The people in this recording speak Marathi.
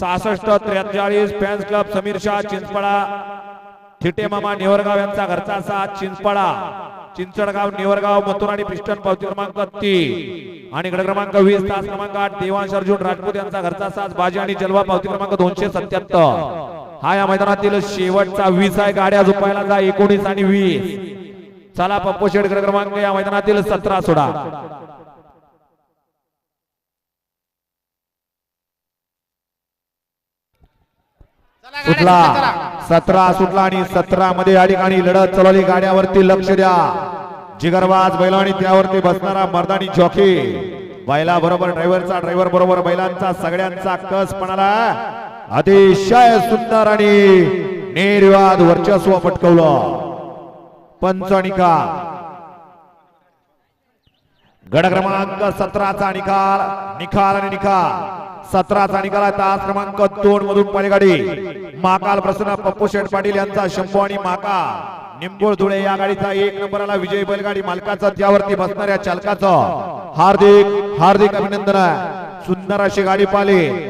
सहासष्ट त्रेचाळीस फॅन्स क्लब समीर शाह चिंचपडा. थिटे मामा नेवरगाव यांचा घरचा साथ चिंचपडा. चिंचडगाव नेवरगाव मथुर आणि पिस्टन पावती क्रमांक तीन. आणि गड क्रमांक वीस तास क्रमांक आठ देवांश अर्जुन राजपूत यांचा घरचा साथ बाजी आणि जलवा पावती क्रमांक दोनशे सत्याहत्तर. हा या मैदानातील शेवटचा वीस आहे. गाड्या झोपायला जा एकोणीस आणि वीस. चला पप्पू शेड गड क्रमांक या मैदानातील सतरा सोडा. सुटला. सतरा सुटला आणि सतरा मध्ये या ठिकाणी लढत चालवली गाड्यावरती लक्ष द्या. जिगरबाज बैल आणि त्यावरती बसणारा मर्दानी जॉकी. बैला बरोबर ड्रायव्हरचा ड्रायव्हर बरोबर बैलांचा सगळ्यांचा कस पणाला अतिशय सुंदर आणि निर्वाद वर्चस्व पटकवलं. पंचनिका गड क्रमांक सतराचा निकाल निकाल आणि निकाल. सतराचा निकाल आहे तास क्रमांक दोन मधून पलीगाडी महाकाल प्रसन्न पप्पू शेठ पाटील यांचा शंभू आणि माका. निंबोळ धुळे या गाडीचा एक नंबरला विजय बैलगाडी मालकाचा त्यावरती बसणाऱ्या चालकाचं हार्दिक हार्दिक अभिनंदन आहे. सुंदर अशी गाडी पाहिली.